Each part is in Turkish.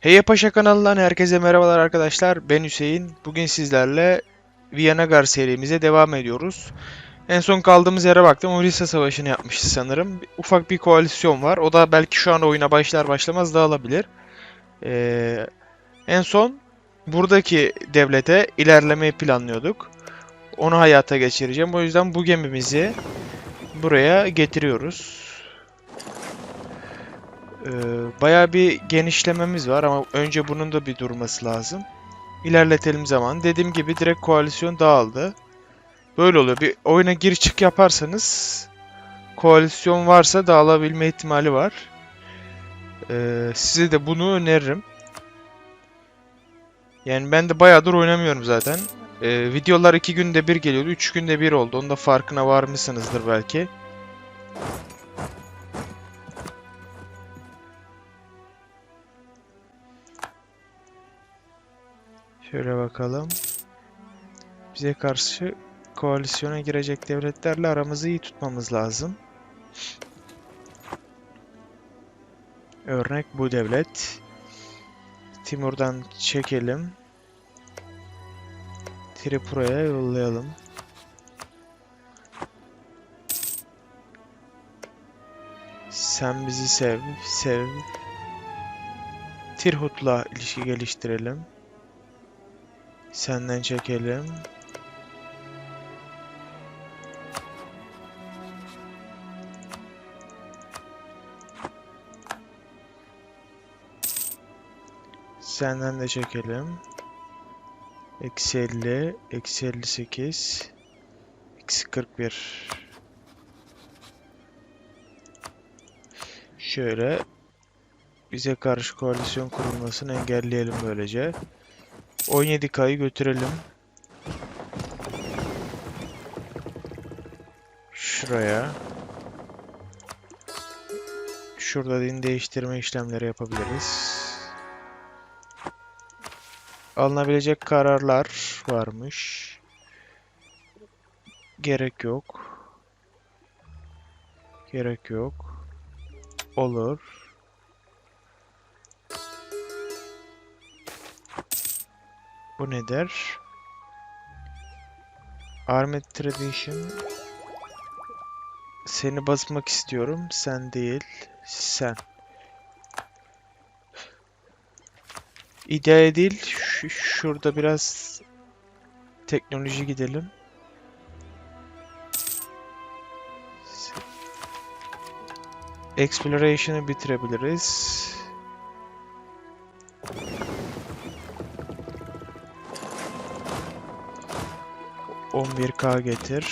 Hey Paşa kanalından herkese merhabalar arkadaşlar. Ben Hüseyin. Bugün sizlerle Viyanagar serimize devam ediyoruz. En son kaldığımız yere baktım. Orisa Savaşı'nı yapmışız sanırım. Ufak bir koalisyon var. O da belki şu an oyuna başlar başlamaz dağılabilir. Ee, en son buradaki devlete ilerlemeyi planlıyorduk. Onu hayata geçireceğim. O yüzden bu gemimizi buraya getiriyoruz. Ee, bayağı bir genişlememiz var ama önce bunun da bir durması lazım. İlerletelim zaman. Dediğim gibi direkt koalisyon dağıldı. Böyle oluyor. Bir oyuna gir çık yaparsanız koalisyon varsa dağılabilme ihtimali var. Ee, size de bunu öneririm. Yani ben de bayağıdır oynamıyorum zaten. Ee, videolar iki günde bir geliyordu. Üç günde bir oldu. Onun da farkına varmışsınızdır belki. Şöyle bakalım. Bize karşı koalisyona girecek devletlerle aramızı iyi tutmamız lazım. Örnek bu devlet. Timur'dan çekelim. Tripura'ya yollayalım. Sen bizi sev, sev. Tirhut'la ilişki geliştirelim. Senden çekelim. Senden de çekelim. Eksi 50, eksi 58, eksi 41. Şöyle bize karşı koalisyon kurulmasını engelleyelim böylece. 17K'yı götürelim. Şuraya. Şurada din değiştirme işlemleri yapabiliriz. Alınabilecek kararlar varmış. Gerek yok. Gerek yok. Olur. Bu ne der? Armored Tradition Seni basmak istiyorum. Sen değil. Sen. İdeal değil. Şu, şurada biraz teknoloji gidelim. Exploration'ı bitirebiliriz. On bir K getir.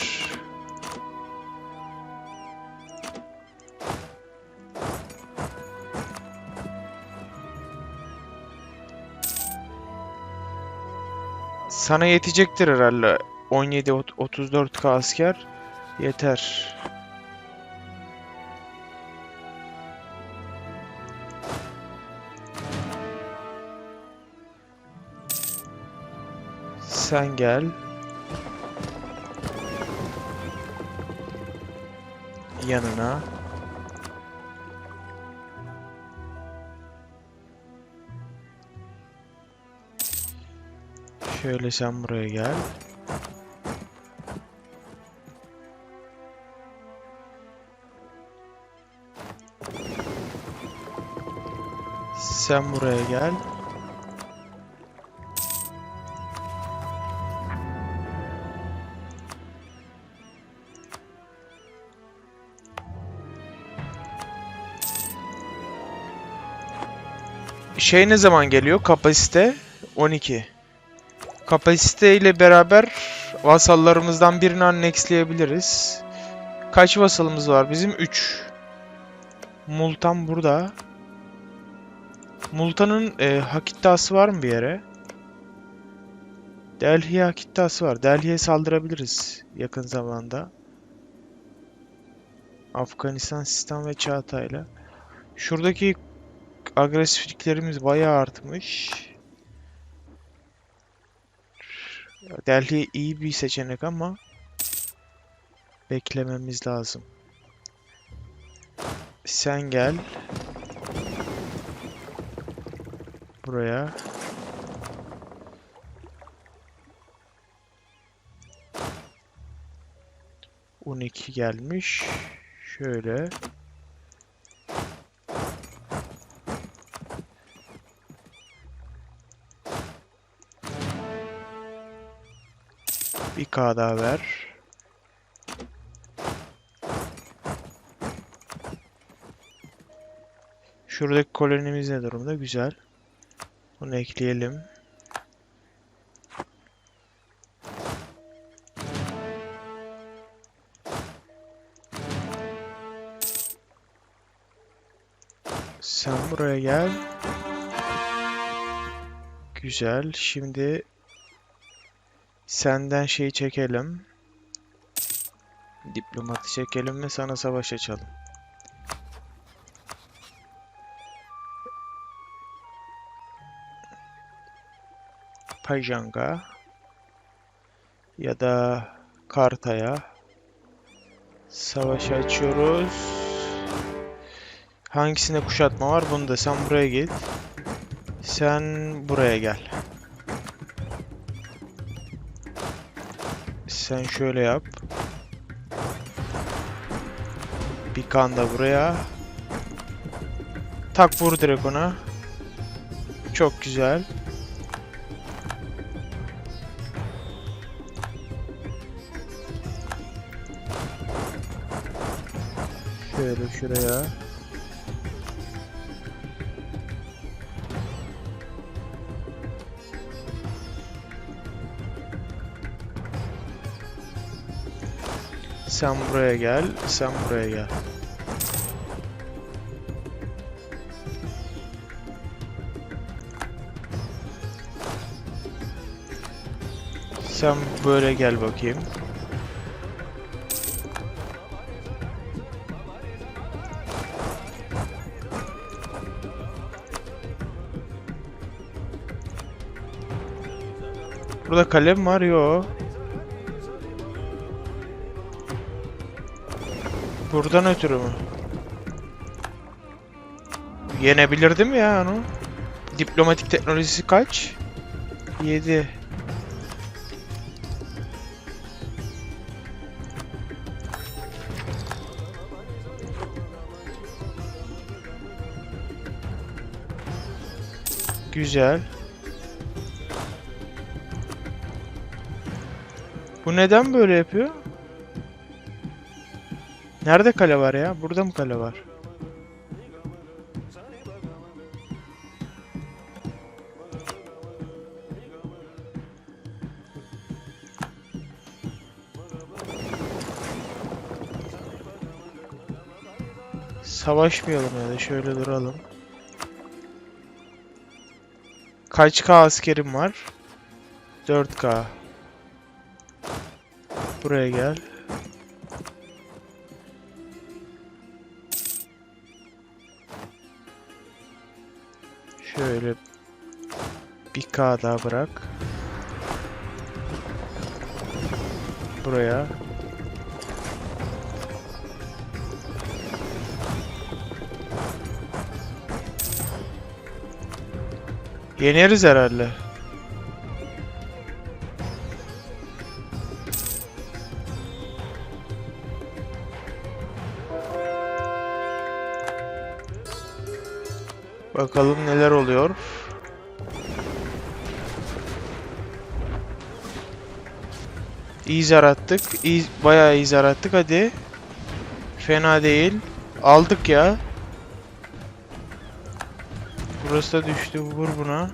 Sana yetecektir herhalde. 17 ot- 34K asker yeter. Sen gel. Yanına. Şöyle sen buraya gel. Sen buraya gel. Şey ne zaman geliyor? Kapasite 12. Kapasite ile beraber vasallarımızdan birini annexleyebiliriz. Kaç vasalımız var bizim? 3. Multan burada. Multan'ın e, hak iddiası var mı bir yere? Delhi'ye hak iddiası var. Delhi'ye saldırabiliriz yakın zamanda. Afganistan, Sistan ve Çağatay'la. Şuradaki agresifliklerimiz bayağı artmış. Delhi iyi bir seçenek ama beklememiz lazım. Sen gel. buraya. On iki gelmiş. Şöyle. Bir K daha ver. Şuradaki kolonimiz ne durumda? Güzel. Bunu ekleyelim. Sen buraya gel. Güzel. Şimdi senden şeyi çekelim. Diplomatı çekelim ve sana savaş açalım. Pajanga ya da Karta'ya savaş açıyoruz. Hangisinde kuşatma var? Bunda sen buraya git. Sen buraya gel. Sen şöyle yap. Bir kan da buraya. Tak vur direkt ona. Çok güzel. Şöyle şuraya. Sen buraya gel, sen buraya gel. Sen böyle gel bakayım. Burada kalem var yo. Buradan ötürü mü? Yenebilirdim ya onu. Diplomatik teknolojisi kaç? 7. Güzel. Bu neden böyle yapıyor? Nerede kale var ya? Burada mı kale var? Savaşmayalım ya da şöyle duralım. Kaç K askerim var? 4K. Buraya gel. Bir K daha bırak. Buraya. Yeneriz herhalde. Bakalım neler oluyor. İyi zar attık. İyi, bayağı iyi zar attık. Hadi. Fena değil. Aldık ya. Burası da düştü. Vur buna.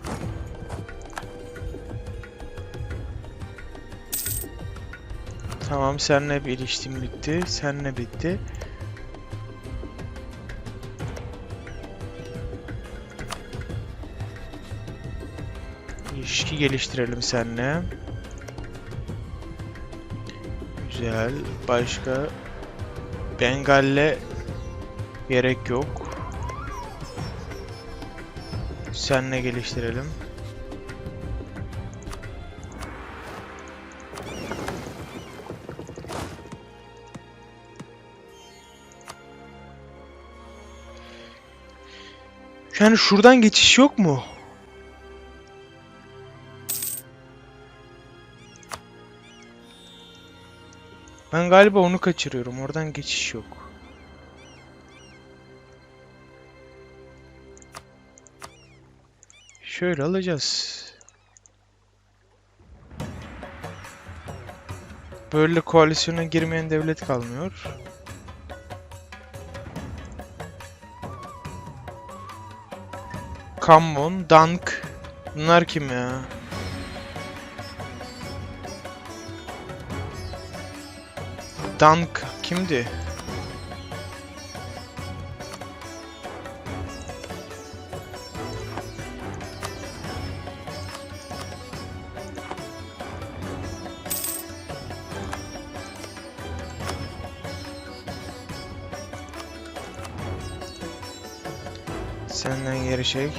Tamam senle bir ilişkim bitti. Senle bitti. İlişki geliştirelim seninle. Güzel. Başka Bengal'le gerek yok. Seninle geliştirelim. Yani şuradan geçiş yok mu? Ben galiba onu kaçırıyorum. Oradan geçiş yok. Şöyle alacağız. Böyle koalisyona girmeyen devlet kalmıyor. Kammon, Dank. Bunlar kim ya? Dank kimdi? Senden geri çek.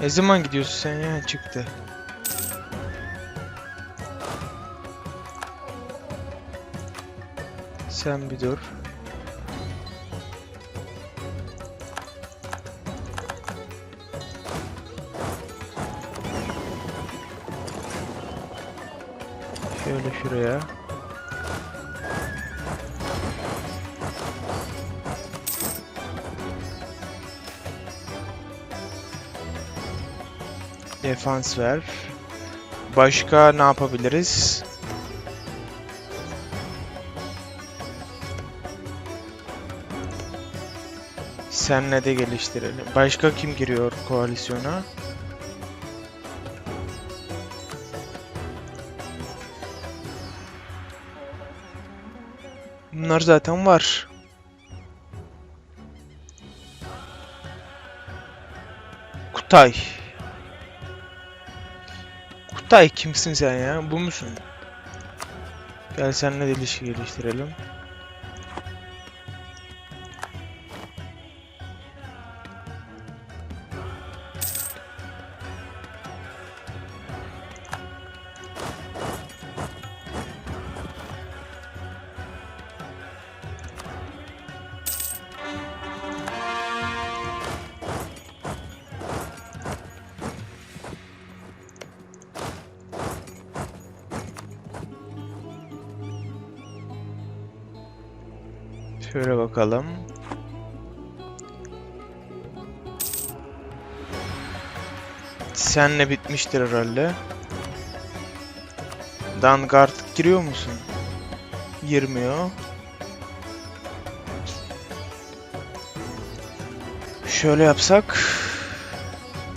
Ne zaman gidiyorsun sen ya? Çıktı. Sen bir dur. Şöyle şuraya. Defans ver. Başka ne yapabiliriz? Senle de geliştirelim. Başka kim giriyor koalisyona? Bunlar zaten var. Kutay. Kutay kimsin sen ya? Bu musun? Gel seninle de ilişki geliştirelim. Şöyle bakalım. Senle bitmiştir herhalde. Dangard giriyor musun? Girmiyor. Şöyle yapsak.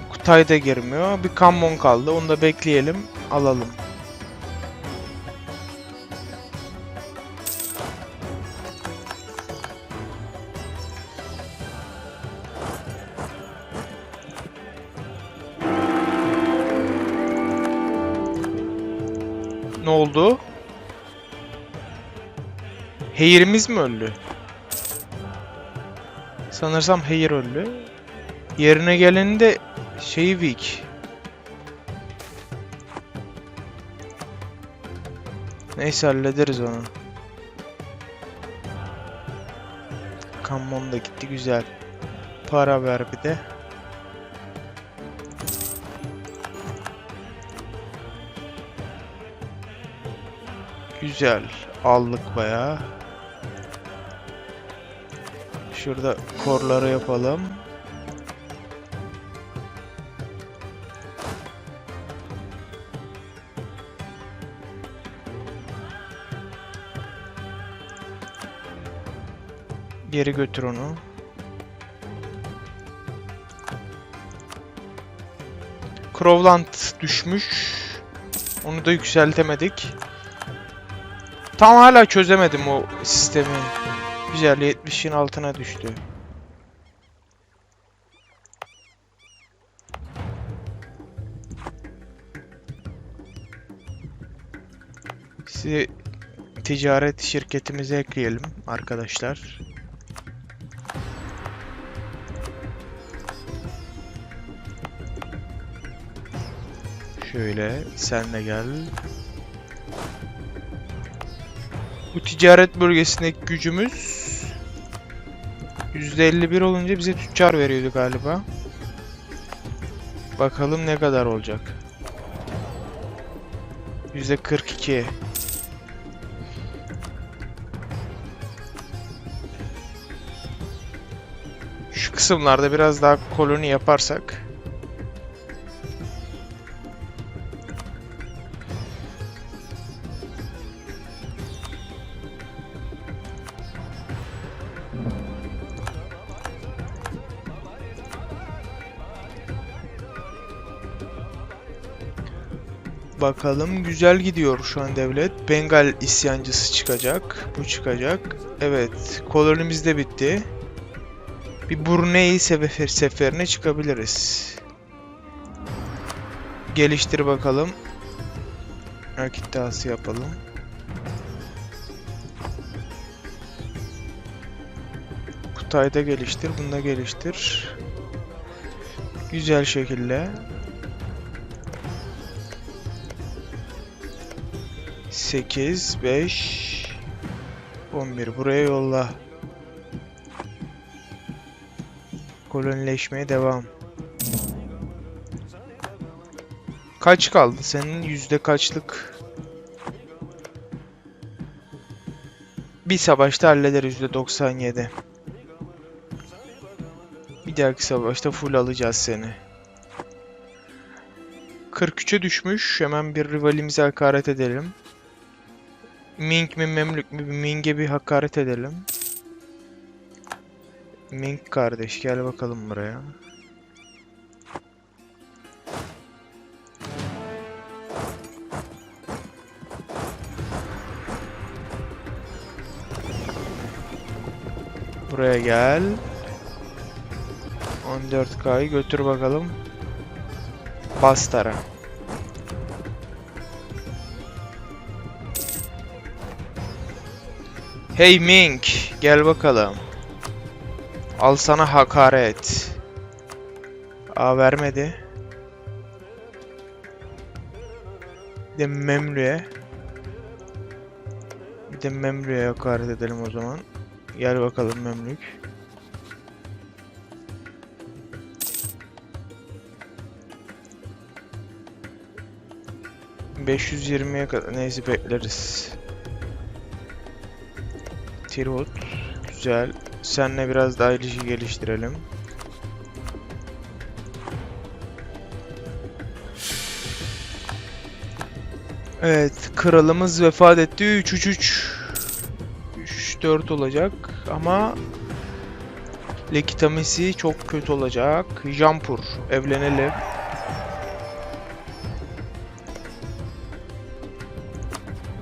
Kutay da girmiyor. Bir Kammon kaldı. Onu da bekleyelim. Alalım. Ne oldu? Heyir'imiz mi öldü? Sanırsam Heyir öldü. Yerine geleni de şeyi Weak. Neyse hallederiz onu. Kammon da gitti güzel. Para ver bir de. Güzel. Aldık bayağı. Şurada korları yapalım. Geri götür onu. Crowland düşmüş. Onu da yükseltemedik. Tam hala çözemedim o sistemi. Güzel 70'in altına düştü. Sizi ticaret şirketimize ekleyelim arkadaşlar. Şöyle sen de gel. Bu ticaret bölgesindeki gücümüz %51 olunca bize tüccar veriyordu galiba. Bakalım ne kadar olacak. %42. Şu kısımlarda biraz daha koloni yaparsak Bakalım güzel gidiyor şu an devlet. Bengal isyancısı çıkacak. Bu çıkacak. Evet. Kolonimiz de bitti. Bir Brunei sefer seferine çıkabiliriz. Geliştir bakalım. Rakit iddiası yapalım. Kutayda geliştir. Bunda geliştir. Güzel şekilde. 8, 5, 11. Buraya yolla. Kolonileşmeye devam. Kaç kaldı? Senin yüzde kaçlık? Bir savaşta hallederiz yüzde 97. Bir dahaki savaşta full alacağız seni. 43'e düşmüş. Hemen bir rivalimize hakaret edelim. Ming mi Memlük mü? Ming'e bir hakaret edelim. Ming kardeş gel bakalım buraya. Buraya gel. 14K'yı götür bakalım. Bastara. Hey Ming, gel bakalım. Al sana hakaret. Aa vermedi. Bir de Memlü'ye. Bir de Memlü'ye hakaret edelim o zaman. Gel bakalım Memlük. ...520'ye kadar neyse bekleriz. Tirhut. Güzel. Seninle biraz daha ilişki geliştirelim. Evet. Kralımız vefat etti. 3-3-3. 3-4 olacak. Ama... Lekitamisi çok kötü olacak. Jampur. Evlenelim.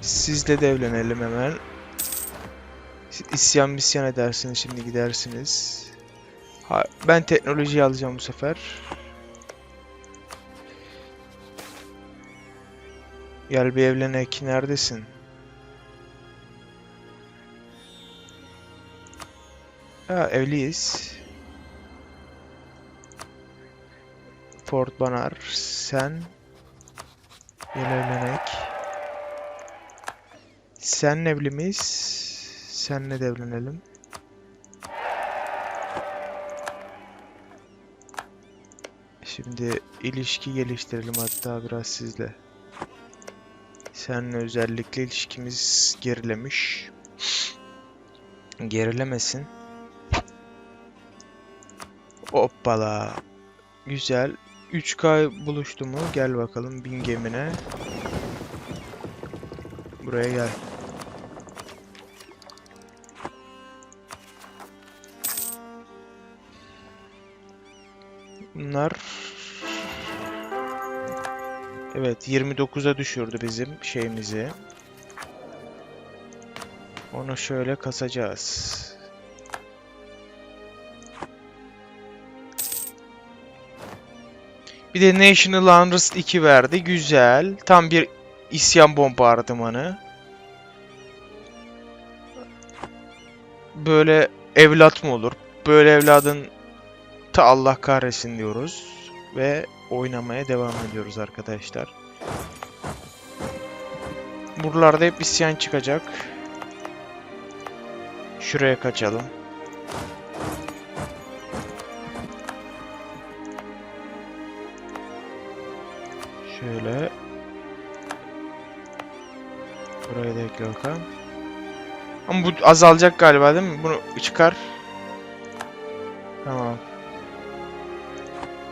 Sizle de evlenelim hemen. İsyan misyan edersiniz şimdi gidersiniz. Ha, ben teknolojiyi alacağım bu sefer. Gel bir evlenek. Neredesin? Ha, evliyiz. Fort Banar. Sen. Gel evlenek. Sen evli miyiz? Senle de evlenelim. Şimdi ilişki geliştirelim hatta biraz sizle. Seninle özellikle ilişkimiz gerilemiş. Gerilemesin. Hoppala. Güzel. 3K buluştu mu? Gel bakalım bin gemine. Buraya gel. Bunlar Evet 29'a düşürdü bizim şeyimizi. Onu şöyle kasacağız. Bir de National Unrest 2 verdi. Güzel. Tam bir isyan bombardımanı. Böyle evlat mı olur? Böyle evladın ta Allah kahretsin diyoruz. Ve oynamaya devam ediyoruz arkadaşlar. Buralarda hep isyan çıkacak. Şuraya kaçalım. Şöyle. Buraya da ekle bakalım. Ama bu azalacak galiba değil mi? Bunu çıkar.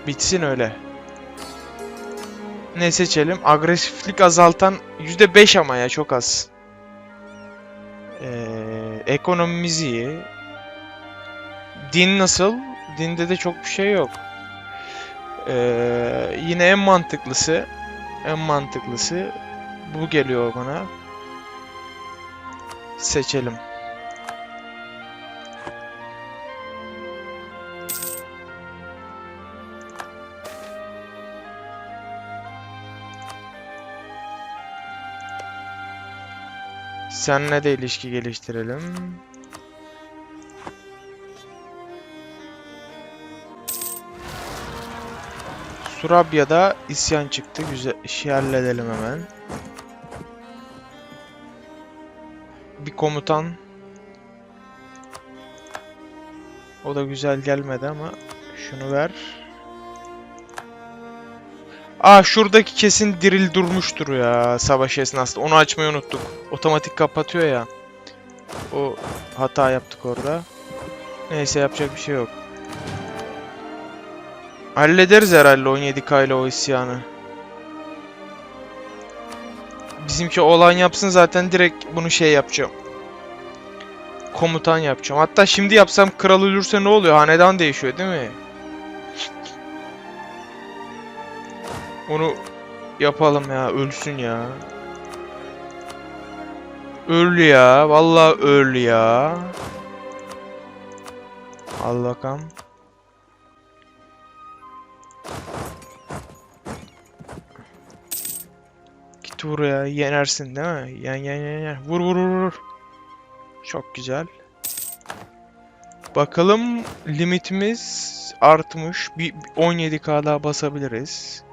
Bitsin öyle. Ne seçelim? Agresiflik azaltan %5 ama ya çok az. Ee, ekonomimiz iyi. Din nasıl? Dinde de çok bir şey yok. Ee, yine en mantıklısı en mantıklısı bu geliyor bana. Seçelim. Seninle de ilişki geliştirelim. Surabya'da isyan çıktı. Güzel. işi halledelim hemen. Bir komutan. O da güzel gelmedi ama şunu ver. Aa şuradaki kesin diril durmuştur ya savaş esnasında. Onu açmayı unuttuk. Otomatik kapatıyor ya. O hata yaptık orada. Neyse yapacak bir şey yok. Hallederiz herhalde 17K ile o isyanı. Bizimki olan yapsın zaten direkt bunu şey yapacağım. Komutan yapacağım. Hatta şimdi yapsam kral ölürse ne oluyor? Hanedan değişiyor değil mi? Onu yapalım ya. Ölsün ya. Öl ya. Vallahi öl ya. Al bakalım. Git buraya. Yenersin değil mi? Yen yen yen yen. Vur vur vur vur. Çok güzel. Bakalım limitimiz artmış. Bir 17k daha basabiliriz.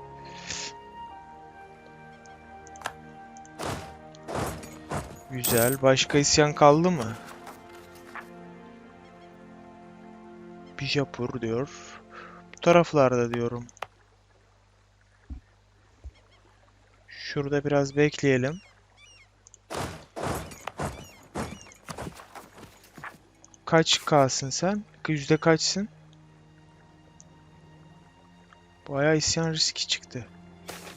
Güzel. Başka isyan kaldı mı? Bijapur diyor. Bu taraflarda diyorum. Şurada biraz bekleyelim. Kaç kalsın sen? Yüzde kaçsın? Bayağı isyan riski çıktı.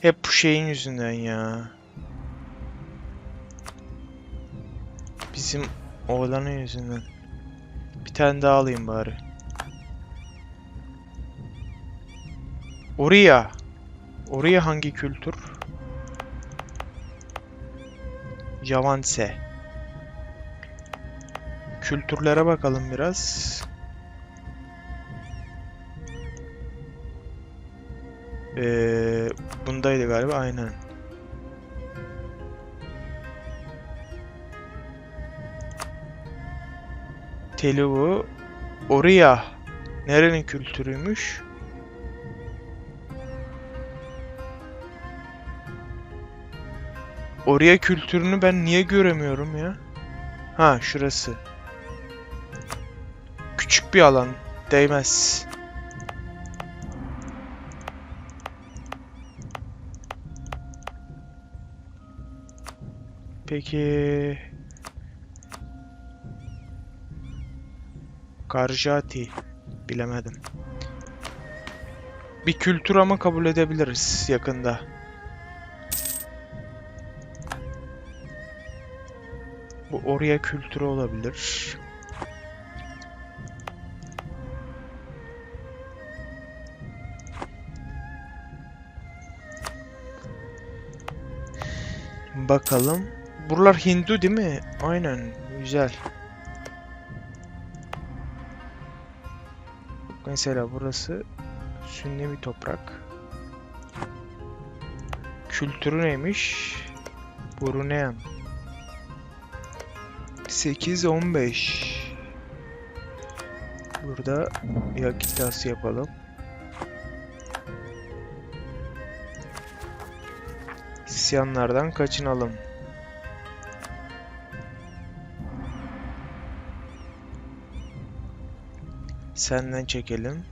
Hep bu şeyin yüzünden ya. Bizim oğlanın yüzünden. Bir tane daha alayım bari. Oraya. Oraya hangi kültür? Javanse. Kültürlere bakalım biraz. Ee, bundaydı galiba aynen. Telugu. Oriya. Nerenin kültürüymüş? Oraya kültürünü ben niye göremiyorum ya? Ha şurası. Küçük bir alan. Değmez. Peki... Karjati. Bilemedim. Bir kültür ama kabul edebiliriz yakında. Bu oraya kültürü olabilir. Bakalım. Buralar Hindu değil mi? Aynen. Güzel. Mesela burası Sünni bir toprak. Kültürü neymiş? Brunean. 8 15. Burada yakitası yapalım. İsyanlardan kaçınalım. Senden çekelim.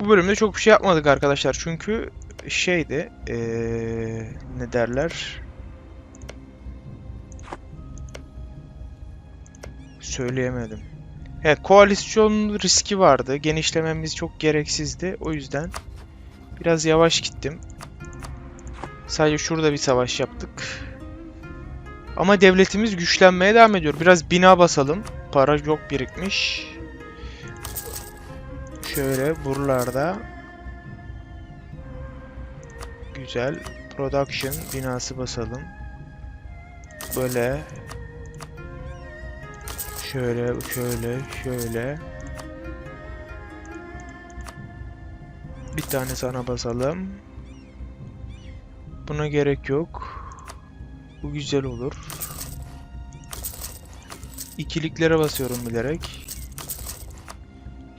Bu bölümde çok bir şey yapmadık arkadaşlar çünkü şeydi. Ee, ne derler? Söyleyemedim. Evet, koalisyon riski vardı. Genişlememiz çok gereksizdi. O yüzden biraz yavaş gittim. Sadece şurada bir savaş yaptık. Ama devletimiz güçlenmeye devam ediyor. Biraz bina basalım. Para yok birikmiş. Şöyle buralarda. Güzel. Production binası basalım. Böyle. Şöyle, şöyle, şöyle. Bir tane sana basalım. Buna gerek yok. Bu güzel olur. İkiliklere basıyorum bilerek.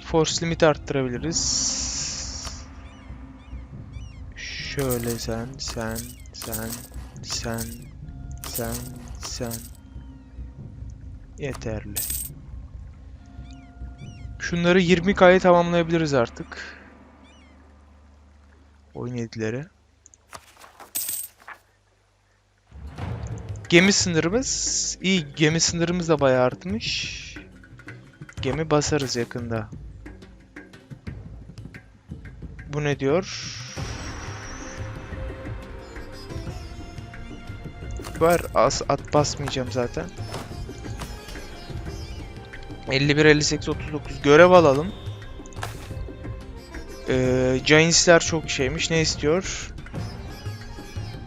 Force limit arttırabiliriz. Şöyle sen, sen, sen, sen, sen, sen. Yeterli. Şunları 20K'ya tamamlayabiliriz artık. Oyun yedileri. Gemi sınırımız iyi. Gemi sınırımız da bayağı artmış. Gemi basarız yakında. Bu ne diyor? Var az at basmayacağım zaten. 51 58 39 görev alalım. Ee, Giants'ler çok şeymiş. Ne istiyor?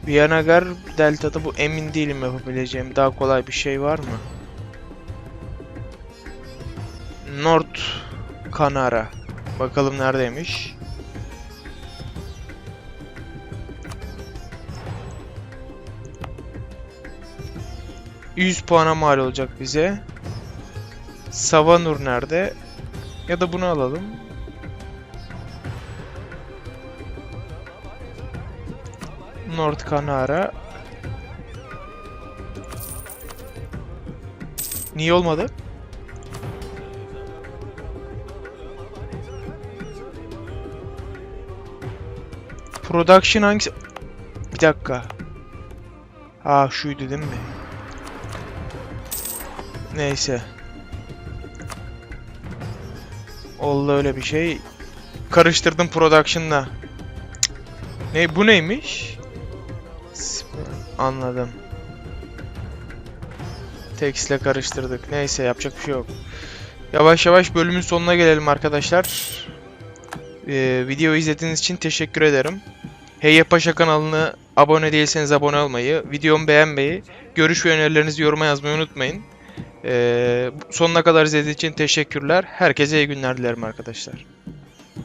Viyanagar Delta'da bu emin değilim yapabileceğim. Daha kolay bir şey var mı? North Kanara. Bakalım neredeymiş. ...100 puana mal olacak bize. Savanur nerede? Ya da bunu alalım. North Kanara. Niye olmadı? Production hangisi? Bir dakika. Ha şuydu değil mi? Neyse. Oldu öyle bir şey. Karıştırdım production'la. Ne bu neymiş? Anladım. Text'le karıştırdık. Neyse yapacak bir şey yok. Yavaş yavaş bölümün sonuna gelelim arkadaşlar. Ee, videoyu izlediğiniz için teşekkür ederim. Hey Paşa kanalını abone değilseniz abone olmayı, videomu beğenmeyi, görüş ve önerilerinizi yoruma yazmayı unutmayın. Ee, sonuna kadar izlediğiniz için teşekkürler. Herkese iyi günler dilerim arkadaşlar.